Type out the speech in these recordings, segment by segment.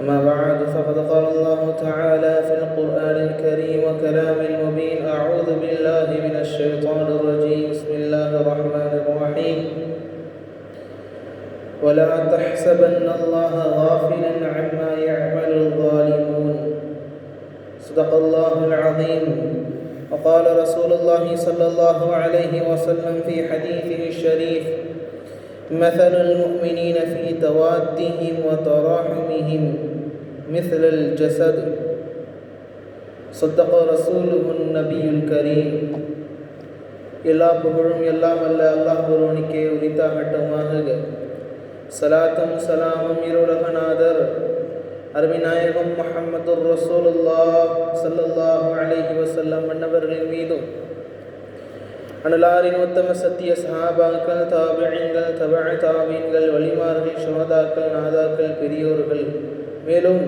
أما بعد فقد قال الله تعالى في القرآن الكريم وكلام المبين أعوذ بالله من الشيطان الرجيم. بسم الله الرحمن الرحيم. ولا تحسبن الله غافلا عما يعمل الظالمون. صدق الله العظيم. وقال رسول الله صلى الله عليه وسلم في حديثه الشريف مثل المؤمنين في توادهم وتراحمهم. مثل الجسد صدق رسوله النبي الكريم எல்லா புகழும் எல்லாம் அல்ல அல்லாஹ் ஒருவனுக்கே உரித்தாகட்டமாக சலாத்தும் சலாமும் இருலகநாதர் அருமிநாயகம் முஹம்மது ரசூலுல்லா சல்லல்லாஹு அலைஹி வஸல்லம் மன்னவர்களின் மீதும் அனலாரின் உத்தம சத்திய சஹாபாக்கள் தாபியங்கள் தபழ தாபீன்கள் வழிமார்கள் சுமதாக்கள் நாதாக்கள் பெரியோர்கள் மேலும்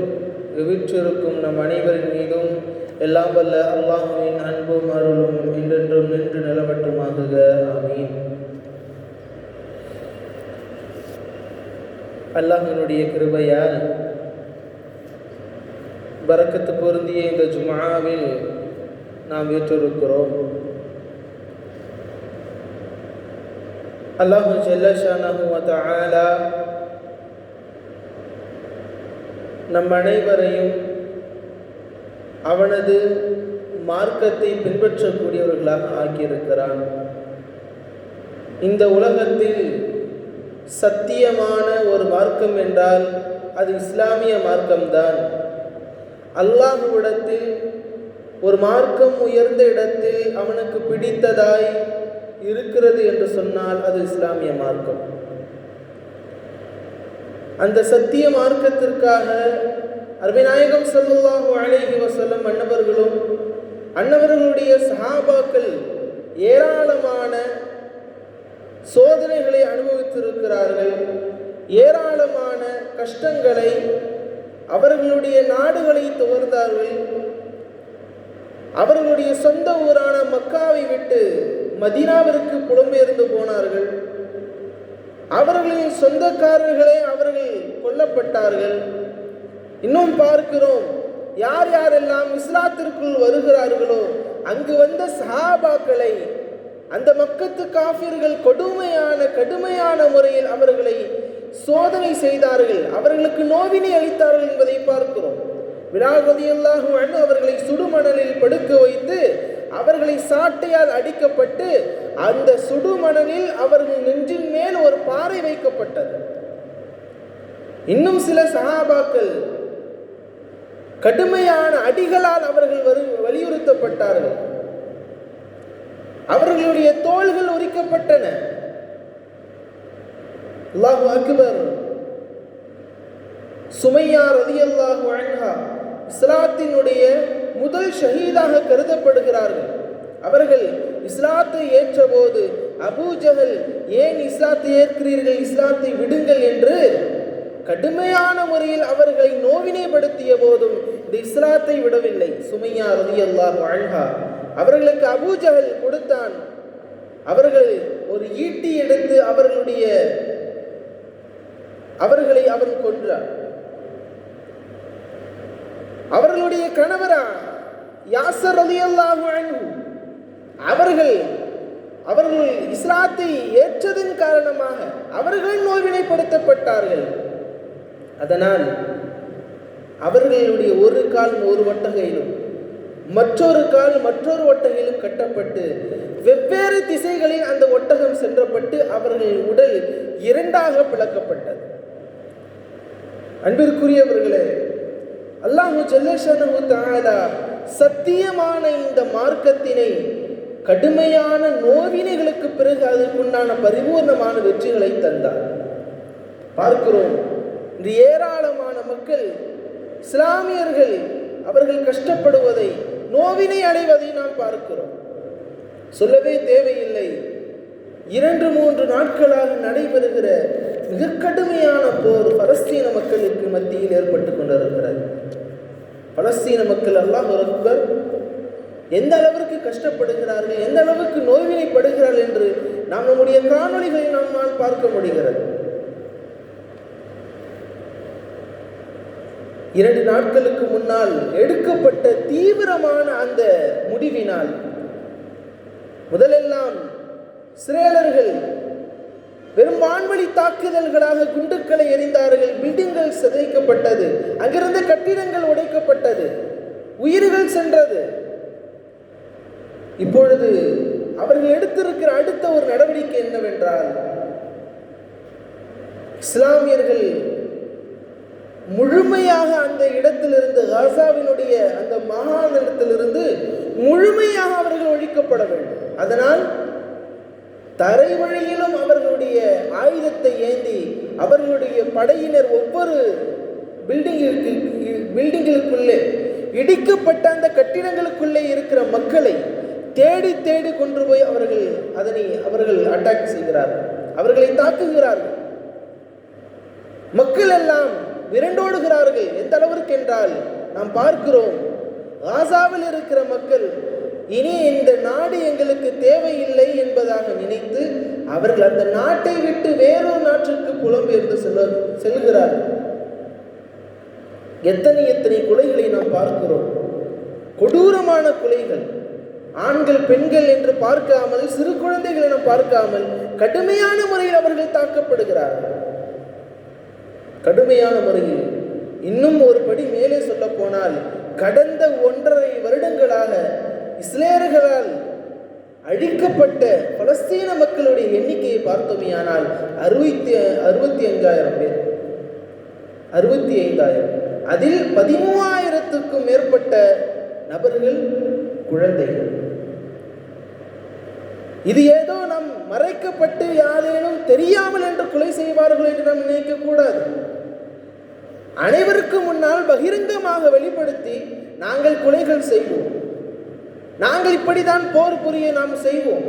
விவிற்றிருக்கும் நம் அனைவரின் மீதும் எல்லாம் வல்ல அல்லாஹுவின் அன்பும் அருளும் என்றென்றும் நின்று நிலவட்டுமாகுக. ஆமீன். அல்லாஹினுடைய கிருபையால் பறக்கத்து பொருந்திய இந்த ஜுமாவில் நாம் ஏற்றிருக்கிறோம் அல்லாஹு ஜல்லஷானஹு வதஆலா நம் அனைவரையும் அவனது மார்க்கத்தை பின்பற்றக்கூடியவர்களாக ஆக்கியிருக்கிறான். இந்த உலகத்தில் சத்தியமான ஒரு மார்க்கம் என்றால் அது இஸ்லாமிய மார்க்கம்தான். அல்லாஹுவிடத்தில் ஒரு மார்க்கம் உயர்ந்த இடத்தில் அவனுக்கு பிடித்ததாய் இருக்கிறது என்று சொன்னால் அது இஸ்லாமிய மார்க்கம். அந்த சத்திய மார்க்கத்திற்காக அருமைநாயகம் சல்லுல்லாஹு அழகி வசல்லம் அன்னவர்களும் அன்னவர்களுடைய சஹாபாக்கள் ஏராளமான சோதனைகளை அனுபவித்திருக்கிறார்கள். ஏராளமான கஷ்டங்களை அவர்களுடைய நாடுகளை துவர்ந்தார்கள். அவர்களுடைய சொந்த ஊரான மக்காவை விட்டு மதினாவிற்கு புலம்பெயர் அவர்களின் சொந்தக்காரர்களே அவர்கள் கொல்லப்பட்டார்கள். இன்னும் பார்க்கிறோம் யார் யாரெல்லாம் இஸ்லாத்திற்குள் வருகிறார்களோ அங்கு வந்த சஹாபாக்களை அந்த மக்கத்து காஃபிர்கள் கொடுமையான கடுமையான முறையில் அவர்களை சோதனை செய்தார்கள் அவர்களுக்கு நோவினை அளித்தார்கள் என்பதை பார்க்கிறோம். விராகதியல்லாஹு அவர்களை சுடுமணலில் படுக்க வைத்து அவர்களை சாட்டையால் அடிக்கப்பட்டு அந்த சுடுமணலில் அவர்கள் நெஞ்சின் மேல் ஒரு பாறை வைக்கப்பட்டது. இன்னும் சில சகாபாக்கள் கடுமையான அடிகளால் அவர்கள் வலியுறுத்தப்பட்டார்கள். அவர்களுடைய தோள்கள் உரிக்கப்பட்டன. அல்லாஹு அக்பர் சுமையா ரதி அல்லாஹு அன்ஹா இஸ்லாத்தினுடைய முதல் ஷஹீதாக கருதப்படுகிறார்கள். அவர்கள் இஸ்லாத்தை ஏற்றபோது அபூஜகல் ஏன் இஸ்லாத்தை ஏற்கிறீர்கள்? இஸ்லாத்தை விடுங்கள் என்று கடுமையான முறையில் அவர்களை நோவினைப்படுத்திய போதும் இந்த இஸ்லாத்தை விடவில்லை. சுமையா ரதி அல்லாஹ் அழ்ஹா அவர்களுக்கு அபூஜகல் கொடுத்தான். அவர்கள் ஒரு ஈட்டி எடுத்து அவர்களுடைய அவர்களை அவன் கொன்றார் அவர்களுடைய கணவரா யாசர் அலி அல்லாஹு அவர்கள் அவர்கள் இஸ்லாத்தை ஏற்றதன் காரணமாக அவர்கள் நோய்வினைப்படுத்தப்பட்டார்கள். அதனால் அவர்களுடைய ஒரு கால் ஒரு ஒட்டகையிலும் மற்றொரு கால் மற்றொரு ஒட்டகையிலும் கட்டப்பட்டு வெவ்வேறு திசைகளில் அந்த ஒட்டகம் சென்றப்பட்டு அவர்களின் உடல் இரண்டாக பிளக்கப்பட்டது. அன்பிற்குரியவர்களே அல்லாஹு ஜல்லேஷனு தாலா சத்தியமான இந்த மார்க்கத்தினை கடுமையான நோவினைகளுக்கு பிறகு அதற்குண்டான பரிபூர்ணமான வெற்றிகளை தந்தார். பார்க்கிறோம் இந்த ஏராளமான மக்கள் இஸ்லாமியர்கள் அவர்கள் கஷ்டப்படுவதை நோவினை அடைவதை நாம் பார்க்கிறோம். சொல்லவே தேவையில்லை. இரண்டு மூன்று நாட்களாக நடைபெறுகிற மிக கடுமையான போர் பலஸ்தீன மக்களுக்கு மத்தியில் ஏற்பட்டு கொண்டிருக்கிறது. பலஸ்தீன மக்கள் எல்லாம் ஒருவர் எந்த அளவிற்கு கஷ்டப்படுகிறார்கள் எந்த அளவுக்கு நோய்வினைப்படுகிறார்கள் என்று நாம் நம்முடைய காணொளிகளை நம்மால் பார்க்க முடிகிறது. இரண்டு நாட்களுக்கு முன்னால் எடுக்கப்பட்ட தீவிரமான அந்த முடிவினால் முதலெல்லாம் சிரேலர்கள் வெறும் வான்வழி தாக்குதல்களாக குண்டுக்களை எறிந்தார்கள் பில்டிங்கள் சிதைக்கப்பட்டது. அங்கிருந்த கட்டிடங்கள் உடைக்கப்பட்டது. உயிர்கள் சென்றது. இப்பொழுது அவர்கள் எடுத்திருக்கிற அடுத்த ஒரு நடவடிக்கை என்னவென்றால் இஸ்லாமியர்கள் முழுமையாக அந்த இடத்திலிருந்து காசாவினுடைய அந்த மாகாணத்திலிருந்து முழுமையாக அவர்கள் ஒழிக்கப்பட வேண்டும். அதனால் தரை வழியிலும் அவர்களுடைய ஆயுதத்தை ஏந்தி அவர்களுடைய படையினர் ஒவ்வொரு பில்டிங்கிற்கு பில்டிங்களுக்குள்ளே இடிக்கப்பட்ட அந்த கட்டிடங்களுக்குள்ளே இருக்கிற மக்களை தேடி தேடி கொண்டு போய் அவர்கள் அதனை அவர்கள் அட்டாக் செய்கிறார்கள். அவர்களை தாக்குகிறார்கள். மக்கள் எல்லாம் விரண்டோடுகிறார்கள். எந்த அளவிற்கு என்றால் நாம் பார்க்கிறோம் காசாவில் இருக்கிற மக்கள் இனி இந்த நாடு எங்களுக்கு தேவையில்லை என்பதாக நினைத்து அவர்கள் அந்த நாட்டை விட்டு வேறொரு நாட்டிற்கு புலம்பெயர்ந்து செல்ல செல்கிறார்கள். எத்தனை எத்தனை கொலைகளை நாம் பார்க்கிறோம். கொடூரமான கொலைகள். ஆண்கள் பெண்கள் என்று பார்க்காமல் சிறு குழந்தைகள் என பார்க்காமல் கடுமையான முறையில் அவர்கள் தாக்கப்படுகிறார்கள். கடுமையான முறையில். இன்னும் ஒரு படி மேலே சொல்ல போனால் கடந்த ஒன்றரை வருடங்களாக இஸ்லேயர்களால் அழிக்கப்பட்ட பலஸ்தீன மக்களுடைய எண்ணிக்கையை பார்த்தோமேயானால் அறுபத்தி அறுபத்தி அஞ்சாயிரம் பேர். அறுபத்தி ஐந்தாயிரம். அதில் பதிமூவாயிரத்துக்கும் மேற்பட்ட நபர்கள் குழந்தைகள். இது ஏதோ நம் மறைக்கப்பட்டு யாரேனும் தெரியாமல் என்று கொலை செய்வார்கள் என்று நாம் நினைக்க கூடாது அனைவருக்கும் முன்னால் பகிரங்கமாக வெளிப்படுத்தி நாங்கள் கொலைகள் செய்வோம். நாங்கள் இப்படிதான் போர் புரிய நாம் செய்வோம்.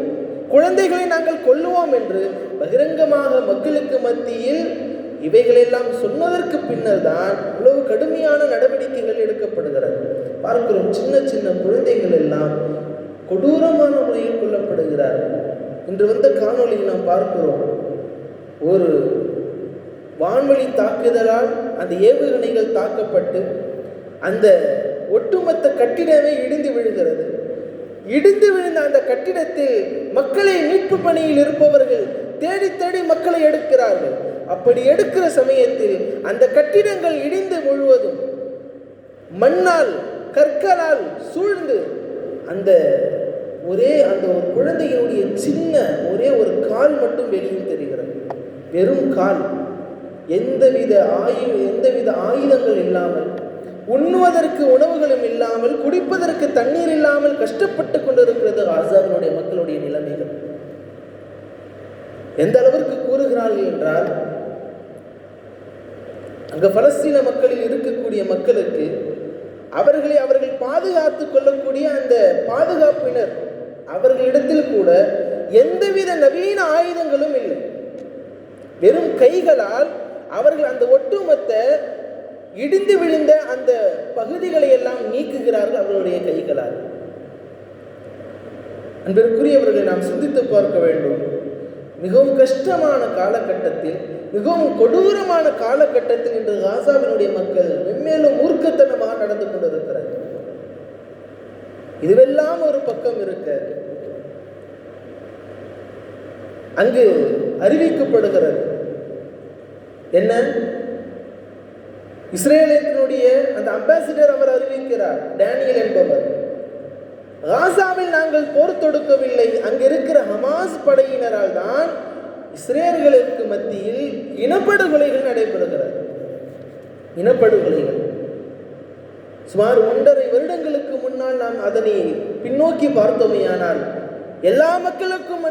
குழந்தைகளை நாங்கள் கொல்லுவோம் என்று பகிரங்கமாக மக்களுக்கு மத்தியில் இவைகளெல்லாம் சொன்னதற்கு பின்னர் தான் இவ்வளவு கடுமையான நடவடிக்கைகள் எடுக்கப்படுகிறது. பார்க்கிறோம் சின்ன சின்ன குழந்தைகள் எல்லாம் கொடூரமான முறையில் கொல்லப்படுகிறார்கள் இன்று வந்த காணொளியில் நாம் பார்க்கிறோம் ஒரு வான்வழி தாக்குதலால் அந்த ஏவுகணைகள் தாக்கப்பட்டு அந்த ஒட்டுமொத்த கட்டிடமே இடிந்து விழுகிறது. இடிந்து விழுந்த அந்த கட்டிடத்தில் மக்களை மீட்பு பணியில் இருப்பவர்கள் தேடி தேடி மக்களை எடுக்கிறார்கள். அப்படி எடுக்கிற சமயத்தில் அந்த கட்டிடங்கள் இடிந்து முழுவதும் மண்ணால் கற்களால் சூழ்ந்து அந்த ஒரே அந்த ஒரு குழந்தையினுடைய சின்ன ஒரே ஒரு கால் மட்டும் வெளியில் தெரிகிறது. வெறும் கால். எந்தவித ஆயு எந்தவித ஆயுதங்கள் இல்லாமல் உண்ணுவதற்கு உணவுகளும் இல்லாமல் குடிப்பதற்கு தண்ணீர் இல்லாமல் கஷ்டப்பட்டு கொண்டிருக்கிறது ஆசாவினுடைய மக்களுடைய நிலைமைகள். எந்த அளவிற்கு கூறுகிறார்கள் என்றால் அங்கு பலஸ்தீன மக்களில் இருக்கக்கூடிய மக்களுக்கு அவர்களை அவர்கள் பாதுகாத்துக் கொள்ளக்கூடிய அந்த பாதுகாப்பினர் அவர்களிடத்தில் கூட எந்தவித நவீன ஆயுதங்களும் இல்லை. வெறும் கைகளால் அவர்கள் அந்த ஒட்டுமொத்த இடிந்து விழுந்த அந்த பகுதிகளை எல்லாம் நீக்குகிறார்கள் அவர்களுடைய கைகளால். அன்பிற்குரியவர்களை நாம் சிந்தித்து பார்க்க வேண்டும். மிகவும் கஷ்டமான காலகட்டத்தில் மிகவும் கொடூரமான காலகட்டத்தில் இன்று காசாவினுடைய மக்கள் மென்மேலும் மூர்க்கத்தனமாக நடந்து கொண்டிருக்கிறார்கள். இதுவெல்லாம் ஒரு பக்கம் இருக்க அங்கு அறிவிக்கப்படுகிறது. என்ன? இஸ்ரேலினுடைய அந்த அம்பாசிடர் அவர் அறிவிக்கிறார் டேனியல் என்பவர். காசாவில் நாங்கள் போர் தொடுக்கவில்லை. அங்கிருக்கிற ஹமாஸ் படையினரால் தான் இஸ்ரேல்களுக்கு மத்தியில் இனப்படுகொலைகள் நடைபெறுகிறது. இனப்படுகொலைகள். சுமார் ஒன்றரை வருடங்களுக்கு முன்னால் நாம் அதனை பின்னோக்கி பார்த்தோமையானால் எல்லா மக்களுக்கும்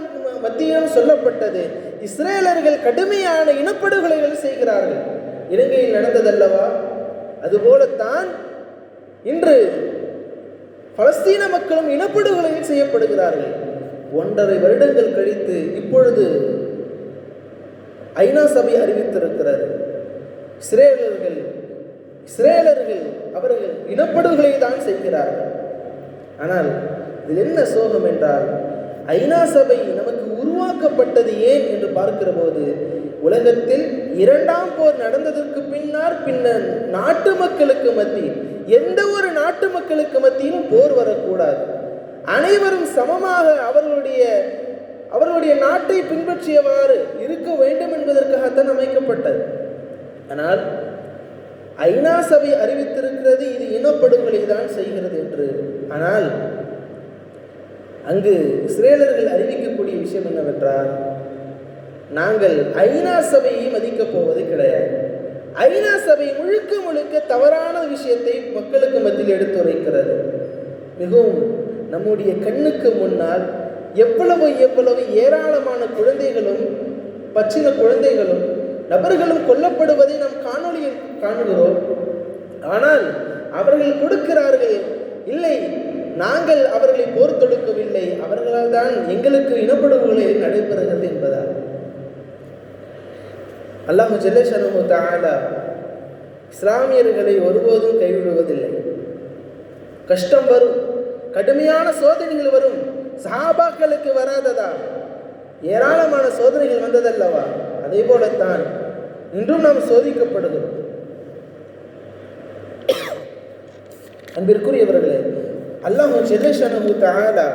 மத்தியிலும் சொல்லப்பட்டது இஸ்ரேலர்கள் கடுமையான இனப்படுகொலைகள் செய்கிறார்கள். இலங்கையில் நடந்ததல்லவா? அதுபோலத்தான் இன்று பலஸ்தீன மக்களும் இனப்படுகொலையில் செய்யப்படுகிறார்கள். ஒன்றரை வருடங்கள் கழித்து இப்பொழுது ஐநா சபை அறிவித்திருக்கிறது. இஸ்ரேலர்கள் இஸ்ரேலர்கள் அவர்கள் இனப்படுகொலை தான் செய்கிறார்கள். ஆனால் இதில் என்ன சோகம் என்றால் ஐநா சபை நமக்கு உருவாக்கப்பட்டது ஏன் என்று பார்க்கிற போது உலகத்தில் இரண்டாம் போர் நடந்ததற்கு பின்னால் பின்னர் நாட்டு மக்களுக்கு மத்தியில் எந்த ஒரு நாட்டு மக்களுக்கு மத்தியிலும் போர் வரக்கூடாது. அனைவரும் சமமாக அவர்களுடைய அவர்களுடைய நாட்டை பின்பற்றியவாறு இருக்க வேண்டும் என்பதற்காகத்தான் அமைக்கப்பட்டது. ஆனால் ஐநா சபை அறிவித்திருக்கிறது இது இனப்படுகொலை தான் செய்கிறது என்று. ஆனால் அங்கு இஸ்ரேலர்கள் அறிவிக்கக்கூடிய விஷயம் என்னவென்றால் நாங்கள் ஐநா சபையை மதிக்கப் போவது கிடையாது. ஐநா சபை முழுக்க முழுக்க தவறான விஷயத்தை மக்களுக்கு மத்தியில் எடுத்துரைக்கிறது மிகவும் நம்முடைய கண்ணுக்கு முன்னால் எவ்வளவு எவ்வளவு ஏராளமான குழந்தைகளும் பச்சின குழந்தைகளும் நபர்களும் கொல்லப்படுவதை நாம் காணொலியில் காணுகிறோம். ஆனால் அவர்கள் கொடுக்கிறார்கள் இல்லை நாங்கள் அவர்களை போர் தொடுக்கவில்லை அவர்களால் தான் எங்களுக்கு இனப்படுகொலை நடைபெறுகிறது என்பதால். அல்லாஹு ஜெல்லேஷனு தாலா இஸ்லாமியர்களை ஒருபோதும் கைவிடுவதில்லை. கஷ்டம் வரும் கடுமையான சோதனைகள் வரும் சஹாபாக்களுக்கு வராததா? ஏராளமான சோதனைகள் வந்ததல்லவா? அதே போலத்தான் இன்றும் நாம் சோதிக்கப்படுகிறோம். அன்பிற்குரியவர்களே அல்லாஹு ஜெல்லஷனு தாலா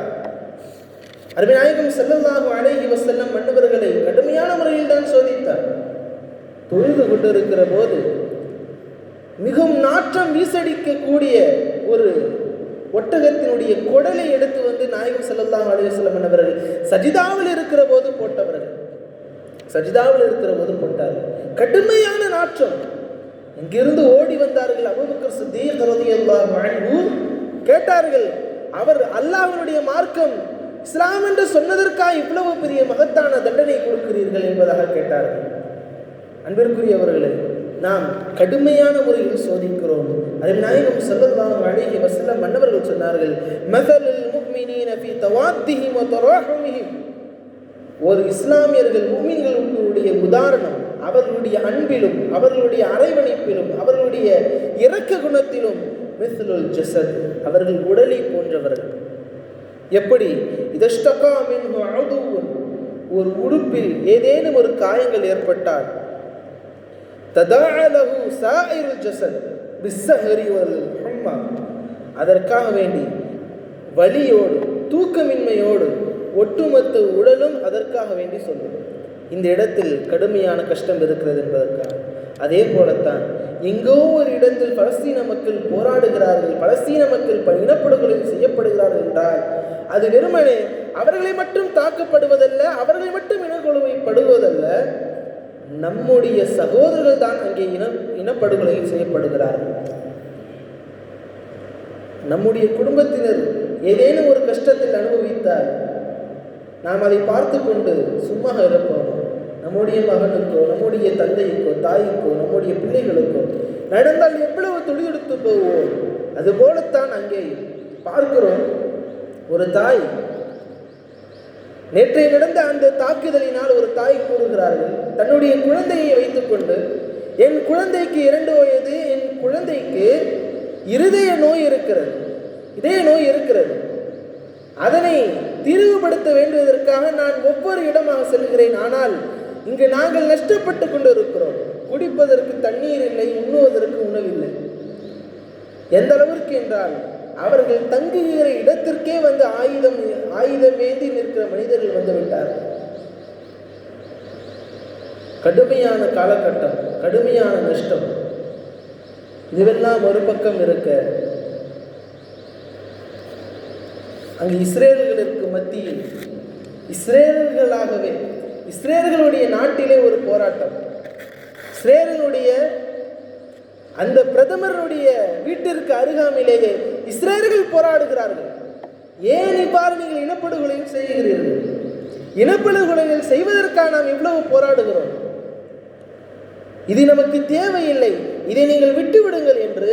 அருமைநாயகம் செல்லல்லாஹு அழகி வசல்லம் மன்னவர்களை கடுமையான முறையில் தான் சோதித்தார். தொழுது கொண்டிருக்கிற போது மிகவும் நாற்றம் வீசடிக்கக்கூடிய ஒரு ஒட்டகத்தினுடைய குடலை எடுத்து வந்து நாயகம் செல்லல்லாஹு அலைஹி வஸல்லம் அவர்கள் சஜிதாவில் இருக்கிற போது போட்டவர்கள். சஜிதாவில் இருக்கிற போது போட்டார்கள். கடுமையான நாற்றம். இங்கிருந்து ஓடி வந்தார்கள் அபுபக்கர் சித்தீக் ரலியல்லாஹு கேட்டார்கள் அவர் அல்லாஹ்வினுடைய மார்க்கம் இஸ்லாம் என்று சொன்னதற்காக இவ்வளவு பெரிய மகத்தான தண்டனை கொடுக்கிறீர்கள் என்பதாக கேட்டார்கள். அன்பிற்குரியவர்களே நாம் கடுமையான முறையில் சோதிக்கிறோம். அதில் நாயகம் ஸல்லல்லாஹு அழகிய வசல்ல மன்னவர்கள் சொன்னார்கள் மஸலுல் முஃமினீன ஃபீ தவாத்திஹிம் தராஹுமிஹிம் ஒரு இஸ்லாமியர்கள் முஃமின்களுடைய உதாரணம் அவர்களுடைய அன்பிலும் அவர்களுடைய அரைவணைப்பிலும் அவர்களுடைய இரக்க குணத்திலும் மிஸ்லுல் ஜசத் அவர்கள் உடலை போன்றவர்கள். எப்படி? இதஷ்டகா மின்ஹு ஒரு உடுப்பில் ஏதேனும் ஒரு காயங்கள் ஏற்பட்டால் ததாலஹு சாயிரு ஜசத் பிஸ்ஸஹரி ஒரு ஹம்மா அதற்காக வேண்டி வலியோடு தூக்கமின்மையோடு ஒட்டுமொத்த உடலும் அதற்காக வேண்டி சொல்லும். இந்த இடத்தில் கடுமையான கஷ்டம் இருக்கிறது என்பதற்காக. அதே போலத்தான் எங்கோ ஒரு இடத்தில் பலஸ்தீன மக்கள் போராடுகிறார்கள் பலஸ்தீன மக்கள் ப- இனப்படுகொலை செய்யப்படுகிறார்கள் என்றால் அது வெறுமனே அவர்களை மட்டும் தாக்கப்படுவதல்ல அவர்களை மட்டும் இனக்கொழுவைப்படுவதல்ல நம்முடைய சகோதரர்கள் தான் அங்கே இன இனப்படுகொலை செய்யப்படுகிறார்கள். நம்முடைய குடும்பத்தினர் ஏதேனும் ஒரு கஷ்டத்தில் அனுபவித்தால் நாம் அதை பார்த்து கொண்டு சும்மா இருப்போம்? நம்முடைய மகனுக்கோ நம்முடைய தந்தைக்கோ தாய்க்கோ நம்முடைய பிள்ளைகளுக்கோ நடந்தால் எவ்வளவு துடிதுடித்து போவோம்? அதுபோலத்தான் அங்கே பார்க்கிறோம். ஒரு தாய் நேற்றைய நடந்த அந்த தாக்குதலினால் ஒரு தாய் கூறுகிறார்கள் தன்னுடைய குழந்தையை வைத்துக்கொண்டு என் குழந்தைக்கு இரண்டு வயது என் குழந்தைக்கு இருதய நோய் இருக்கிறது இதய நோய் இருக்கிறது. அதனை தீர்வுபடுத்த வேண்டுவதற்காக நான் ஒவ்வொரு இடமாக செல்கிறேன். ஆனால் இங்கு நாங்கள் நஷ்டப்பட்டு கொண்டு இருக்கிறோம் குடிப்பதற்கு தண்ணீர் இல்லை உண்ணுவதற்கு உணவில்லை எந்த அளவிற்கு என்றால் அவர்கள் தங்குகிற இடத்திற்கே வந்து ஆயுதம் ஆயுதம் ஏந்தி நிற்கிற மனிதர்கள் வந்துவிட்டார்கள் கடுமையான காலகட்டம் கடுமையான நஷ்டம். இதுவெல்லாம் ஒரு பக்கம் இருக்க அங்கு இஸ்ரேல்களுக்கு மத்தியில் இஸ்ரேல்களாகவே இஸ்ரேல்களுடைய நாட்டிலே ஒரு போராட்டம். இஸ்ரேலுடைய அந்த பிரதமருடைய வீட்டிற்கு அருகாமையிலேயே இஸ்ரேல்கள் போராடுகிறார்கள். ஏன் இவ்வாறு நீங்கள் இனப்படுகொலையும் செய்கிறீர்கள்? இனப்படுகொலைகள் செய்வதற்காக நாம் இவ்வளவு போராடுகிறோம். இது நமக்கு தேவையில்லை. இதை நீங்கள் விட்டுவிடுங்கள் என்று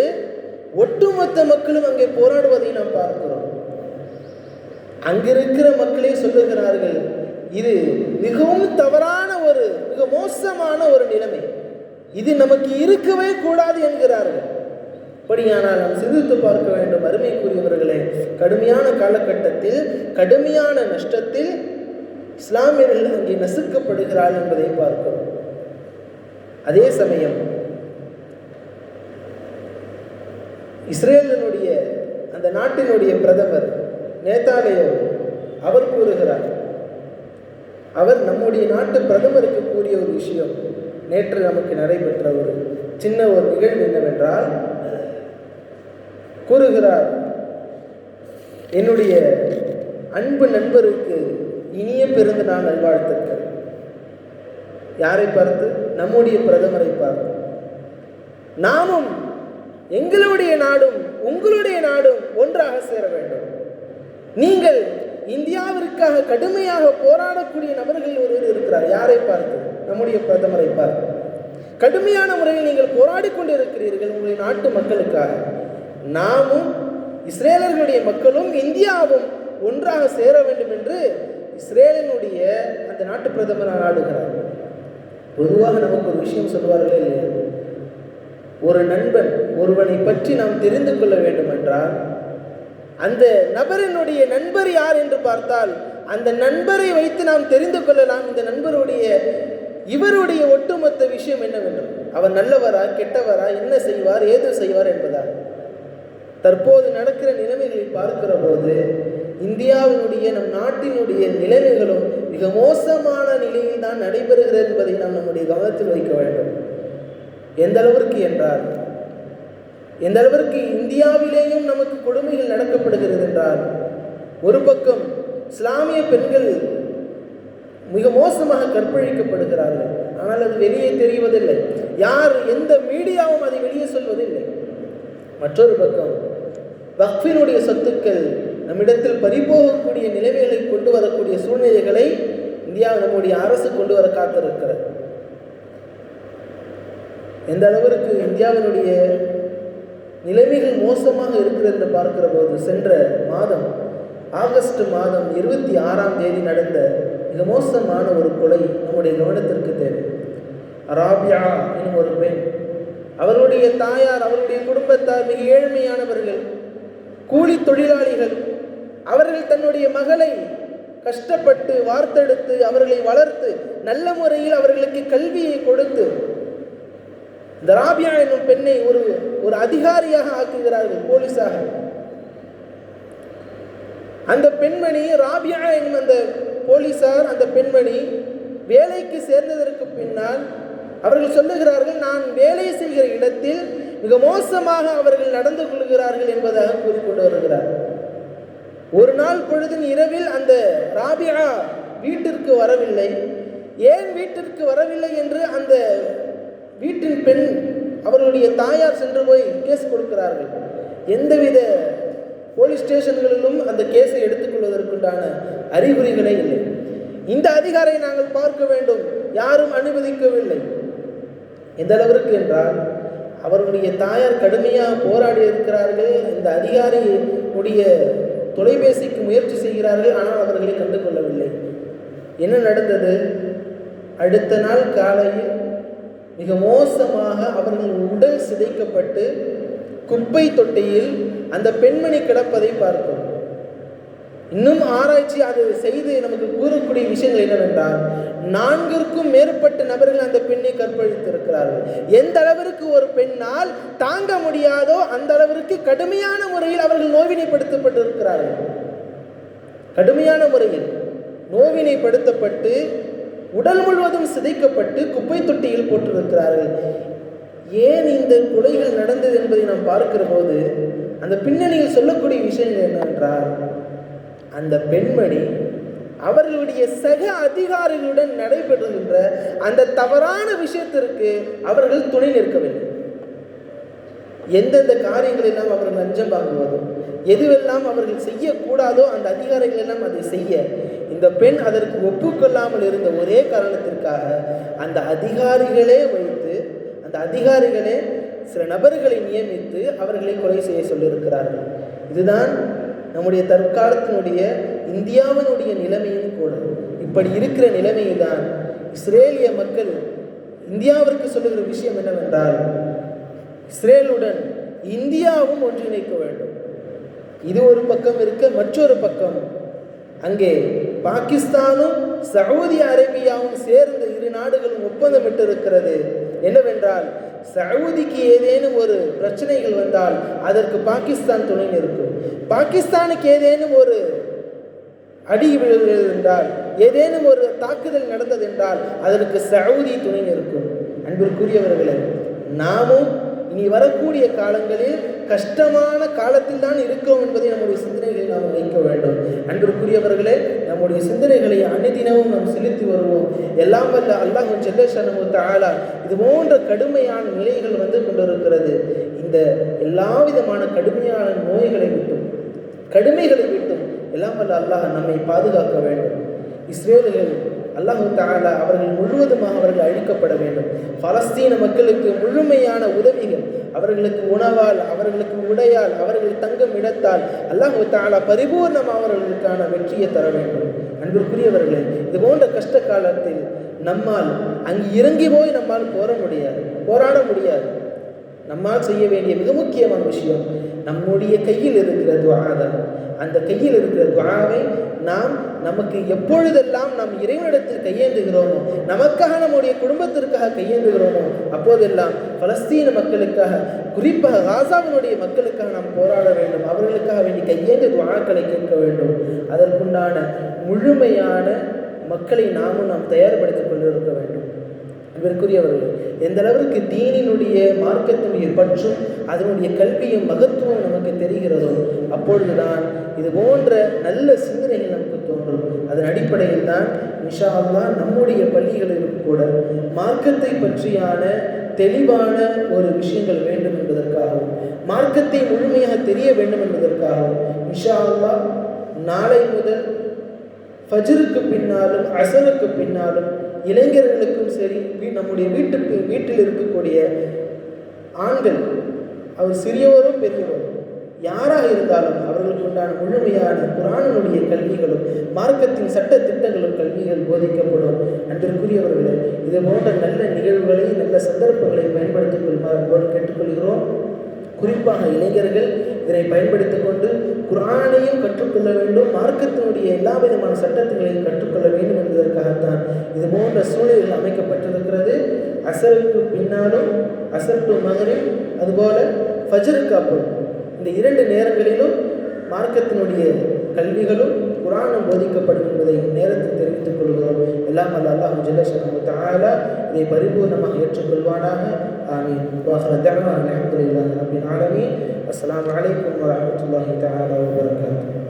ஒட்டுமொத்த மக்களும் அங்கே போராடுவதை நாம் பார்க்கிறோம். அங்கிருக்கிற மக்களே சொல்லுகிறார்கள் இது மிகவும் தவறான ஒரு மிக மோசமான ஒரு நிலைமை. இது நமக்கு இருக்கவே கூடாது என்கிறார்கள். அப்படியானால் நாம் சிந்தித்து பார்க்க வேண்டும். அருமைக்குரியவர்களே கடுமையான காலகட்டத்தில் கடுமையான நஷ்டத்தில் இஸ்லாமியர்கள் அங்கே நசுக்கப்படுகிறார்கள் என்பதை பார்க்கிறோம். அதே சமயம் இஸ்ரேலினுடைய அந்த நாட்டினுடைய பிரதமர் நேதாலயோ அவர் கூறுகிறார் அவர் நம்முடைய நாட்டு பிரதமருக்கு கூறிய ஒரு விஷயம் நேற்று நமக்கு நடைபெற்ற ஒரு சின்ன ஒரு நிகழ்வு என்னவென்றால் கூறுகிறார் என்னுடைய அன்பு நண்பருக்கு இனிய பிறந்த நாள் நல்வாழ்த்துக்கள். யாரை பார்த்து? நம்முடைய பிரதமரை பார்த்து நாமும் எங்களுடைய நாடும் உங்களுடைய நாடும் ஒன்றாக சேர வேண்டும். நீங்கள் இந்தியாவிற்காக கடுமையாக போராடக்கூடிய நபர்கள் ஒருவர் இருக்கிறார். யாரை பார்த்து? நம்முடைய பிரதமரை பார்த்து. கடுமையான முறையில் நீங்கள் போராடி கொண்டிருக்கிறீர்கள் உங்களுடைய நாட்டு மக்களுக்காக. நாமும் இஸ்ரேலர்களுடைய மக்களும் இந்தியாவும் ஒன்றாக சேர வேண்டும் என்று இஸ்ரேலினுடைய அந்த நாட்டு பிரதமர் நாடுகிறார் பொதுவாக நமக்கு ஒரு விஷயம் சொல்வார்களே இல்லையா? ஒரு நண்பன் ஒருவனை பற்றி நாம் தெரிந்து கொள்ள வேண்டும் என்றால் அந்த நபரினுடைய நண்பர் யார் என்று பார்த்தால் அந்த நண்பரை வைத்து நாம் தெரிந்து கொள்ளலாம். இந்த நண்பருடைய இவருடைய ஒட்டுமொத்த விஷயம் என்னவென்று அவர் நல்லவரா கெட்டவரா என்ன செய்வார் ஏது செய்வார் என்பதா தற்போது நடக்கிற நிலைமைகளை பார்க்கிற போது இந்தியாவினுடைய நம் நாட்டினுடைய நிலைமைகளும் மிக மோசமான நிலையில் தான் நடைபெறுகிறது என்பதை நாம் நம்முடைய கவனத்தில் வைக்க வேண்டும். எந்த அளவிற்கு என்றால் எந்த அளவிற்கு இந்தியாவிலேயும் நமக்கு கொடுமைகள் நடக்கப்படுகிறது என்றால் ஒரு பக்கம் இஸ்லாமிய பெண்கள் மிக மோசமாக கற்பழிக்கப்படுகிறார்கள். ஆனால் அது வெளியே தெரிவதில்லை. யார் எந்த மீடியாவும் அதை வெளியே சொல்வதில்லை. மற்றொரு பக்கம் வக்ஃபினுடைய சொத்துக்கள் நம்மிடத்தில் பறிபோகக்கூடிய நிலைமைகளை கொண்டு வரக்கூடிய சூழ்நிலைகளை இந்தியா நம்முடைய அரசு கொண்டு வர காத்திருக்கிறது. எந்த அளவிற்கு இந்தியாவினுடைய நிலைமைகள் மோசமாக இருக்கிறது என்று பார்க்கிற போது சென்ற மாதம் ஆகஸ்ட் மாதம் இருபத்தி ஆறாம் தேதி நடந்த மிக மோசமான ஒரு கொலை நம்முடைய கவனத்திற்கு தேவை. ராபியா எனும் ஒரு பெண் அவருடைய தாயார் அவருடைய குடும்பத்தார் மிக ஏழ்மையானவர்கள் கூலி தொழிலாளிகள் அவர்கள் தன்னுடைய மகளை கஷ்டப்பட்டு வார்த்தெடுத்து அவர்களை வளர்த்து நல்ல முறையில் அவர்களுக்கு கல்வியை கொடுத்து இந்த என்னும் பெண்ணை ஒரு ஒரு அதிகாரியாக ஆக்குகிறார்கள் போலீஸாக. அந்த பெண்மணி ராபியா என்னும் அந்த போலீசார் அந்த பெண்மணி வேலைக்கு சேர்ந்ததற்கு பின்னால் அவர்கள் சொல்லுகிறார்கள் நான் வேலை செய்கிற இடத்தில் மிக மோசமாக அவர்கள் நடந்து கொள்கிறார்கள் என்பதாக கூறிக்கொண்டு வருகிறார்கள் ஒரு நாள் பொழுதின் இரவில் அந்த ராபியா வீட்டிற்கு வரவில்லை. ஏன் வீட்டிற்கு வரவில்லை என்று அந்த வீட்டின் பெண் அவர்களுடைய தாயார் சென்று போய் கேஸ் கொடுக்கிறார்கள். எந்தவித போலீஸ் ஸ்டேஷன்களிலும் அந்த கேஸை எடுத்துக்கொள்வதற்குண்டான அறிகுறிகளே இல்லை. இந்த அதிகாரை நாங்கள் பார்க்க வேண்டும். யாரும் அனுமதிக்கவில்லை. எந்த அளவிற்கு என்றால் அவர்களுடைய தாயார் கடுமையாக போராடி இருக்கிறார்கள். இந்த அதிகாரியுடைய தொலைபேசிக்கு முயற்சி செய்கிறார்கள் ஆனால் அவர்களை கண்டு கொள்ளவில்லை என்ன நடந்தது? அடுத்த நாள் காலையில் மிக மோசமாக அவர்கள் உடல் சிதைக்கப்பட்டு குப்பை தொட்டியில் அந்த பெண்மணி கிடப்பதை பார்க்கிறோம். இன்னும் ஆராய்ச்சி அது செய்து நமக்கு கூறக்கூடிய விஷயங்கள் என்னவென்றால் நான்கிற்கும் மேற்பட்ட நபர்கள் அந்த பெண்ணை கற்பழித்திருக்கிறார்கள். எந்த அளவிற்கு ஒரு பெண்ணால் தாங்க முடியாதோ அந்த அளவிற்கு கடுமையான முறையில் அவர்கள் நோவினைப்படுத்தப்பட்டிருக்கிறார்கள். கடுமையான முறையில் நோவினைப்படுத்தப்பட்டு உடல் முழுவதும் சிதைக்கப்பட்டு குப்பை தொட்டியில் போட்டிருக்கிறார்கள். ஏன் இந்த கொலைகள் நடந்தது என்பதை நாம் பார்க்கிற போது அந்த பின்னணியில் சொல்லக்கூடிய விஷயங்கள் என்னவென்றால் அந்த பெண்மணி அவர்களுடைய சக அதிகாரிகளுடன் நடைபெறுகின்ற அந்த தவறான விஷயத்திற்கு அவர்கள் துணை நிற்கவில்லை. எந்தெந்த காரியங்களெல்லாம் அவர்கள் லஞ்சம் வாங்குவதோ எதுவெல்லாம் அவர்கள் செய்யக்கூடாதோ அந்த அதிகாரிகள் எல்லாம் அதை செய்ய இந்த பெண் அதற்கு ஒப்புக்கொள்ளாமல் இருந்த ஒரே காரணத்திற்காக அந்த அதிகாரிகளே வைத்து அந்த அதிகாரிகளே சில நபர்களை நியமித்து அவர்களை கொலை செய்ய சொல்லியிருக்கிறார்கள். இதுதான் நம்முடைய தற்காலத்தினுடைய இந்தியாவினுடைய நிலைமையும் கூட. இப்படி இருக்கிற நிலைமையில்தான் இஸ்ரேலிய மக்கள் இந்தியாவிற்கு சொல்லுகிற விஷயம் என்னவென்றால் இஸ்ரேலுடன் இந்தியாவும் ஒன்றிணைக்க வேண்டும். இது ஒரு பக்கம் இருக்க மற்றொரு பக்கம் அங்கே பாகிஸ்தானும் சவுதி அரேபியாவும் சேர்ந்து இரு நாடுகளும் ஒப்பந்தமிட்டு இருக்கிறது என்னவென்றால் சவுதிக்கு ஏதேனும் ஒரு பிரச்சனைகள் வந்தால் அதற்கு பாகிஸ்தான் துணை நிற்கும். பாகிஸ்தானுக்கு ஏதேனும் ஒரு அடி விழுகிறது என்றால் ஏதேனும் ஒரு தாக்குதல் நடந்தது என்றால் அதற்கு சவுதி துணை நிற்கும். அன்பிற்குரியவர்களே நாமும் இனி வரக்கூடிய காலங்களில் கஷ்டமான காலத்தில் தான் இருக்கிறோம் என்பதை நம்முடைய சிந்தனைகளை நாம் வைக்க வேண்டும். அன்பிற்குரியவர்களே நம்முடைய சிந்தனைகளை அனைத்தினமும் நாம் செலுத்தி வருவோம். எல்லாம் வல்ல அல்லாஹும் செல்லஷனமு தாலா இது போன்ற கடுமையான நிலைகள் வந்து கொண்டிருக்கிறது. இந்த எல்லா விதமான கடுமையான நோய்களை விட்டும் கடுமைகளை விட்டும் எல்லாம் வல்ல அல்லாஹ் நம்மை பாதுகாக்க வேண்டும். இஸ்ரேல்கள் அல்லாஹு தாலா அவர்கள் முழுவதுமாக அவர்கள் அழிக்கப்பட வேண்டும். பலஸ்தீன மக்களுக்கு முழுமையான உதவிகள் அவர்களுக்கு உணவால் அவர்களுக்கு உடையால் அவர்கள் தங்கும் இடத்தால் அல்லாஹு தாலா பரிபூர்ணமாக அவர்களுக்கான வெற்றியை தர வேண்டும். அன்பிற்குரியவர்களே இது போன்ற கஷ்ட காலத்தில் நம்மால் அங்கு இறங்கி போய் நம்மால் போர முடியாது போராட முடியாது. நம்மால் செய்ய வேண்டிய மிக முக்கியமான விஷயம் நம்முடைய கையில் இருக்கிற துவாதான் அந்த கையில் இருக்கிற துவாவை நாம் நமக்கு எப்பொழுதெல்லாம் நாம் இறைவனிடத்தில் கையேந்துகிறோமோ நமக்காக நம்முடைய குடும்பத்திற்காக கையேந்துகிறோமோ அப்போதெல்லாம் பலஸ்தீன மக்களுக்காக குறிப்பாக காசாவினுடைய மக்களுக்காக நாம் போராட வேண்டும். அவர்களுக்காக வேண்டி கையேந்து துவாக்களை கேட்க வேண்டும். அதற்குண்டான முழுமையான மக்களை நாமும் நாம் தயார்படுத்திக் கொண்டிருக்க வேண்டும். இவருக்குரியவர்கள். எந்த அளவிற்கு தீனினுடைய மார்க்கத்தினுடைய பற்றும் அதனுடைய கல்வியும் மகத்துவம் நமக்கு தெரிகிறதோ அப்பொழுதுதான் இது போன்ற நல்ல சிந்தனைகள் நமக்கு தோன்றும். அதன் அடிப்படையில் தான் நிஷா நம்முடைய பள்ளிகளிலும் கூட மார்க்கத்தை பற்றியான தெளிவான ஒரு விஷயங்கள் வேண்டும் என்பதற்காகவும் மார்க்கத்தை முழுமையாக தெரிய வேண்டும் என்பதற்காகவும் நிஷா நாளை முதல் ஃபஜருக்கு பின்னாலும் அசருக்கு பின்னாலும் இளைஞர்களுக்கும் சரி நம்முடைய வீட்டுக்கு வீட்டில் இருக்கக்கூடிய ஆண்கள் அவர் சிறியவரும் பெரியவரும் யாராக இருந்தாலும் அவர்களுக்கு உண்டான முழுமையான குரானுடைய கல்விகளும் மார்க்கத்தின் சட்ட திட்டங்களும் கல்விகள் போதிக்கப்படும். அன்றிற்குரியவர்களே இது போன்ற நல்ல நிகழ்வுகளை நல்ல சந்தர்ப்பங்களை பயன்படுத்திக் கொள்வார் கேட்டுக்கொள்கிறோம். குறிப்பாக இளைஞர்கள் இதனை பயன்படுத்திக் கொண்டு குரானையும் கற்றுக்கொள்ள வேண்டும் மார்க்கத்தினுடைய எல்லா விதமான சட்டங்களையும் கற்றுக்கொள்ள வேண்டும். இது போன்ற சூழல்கள் அமைக்கப்பட்டிருக்கிறது. அசருக்கு பின்னாலும் அசர் டு மகரில் அதுபோல ஃபஜருக்கு அப்புறம். இந்த இரண்டு நேரங்களிலும் மார்க்கத்தினுடைய கல்விகளும் குரானும் போதிக்கப்படும் என்பதை நேரத்தில் தெரிவித்துக் கொள்கிறோம். எல்லாம் அல்ல அல்லாஹ் ஜல்லஷனு தாலா இதை பரிபூர்ணமாக ஏற்றுக்கொள்வானாக. ஆமீன். வாஹர தஅவானா இல்லாத ரப்பில் ஆலமீன். அஸ்லாம் வலைக்கம் வரமத்துல்லாஹி தஆலா வபரகாத்துஹு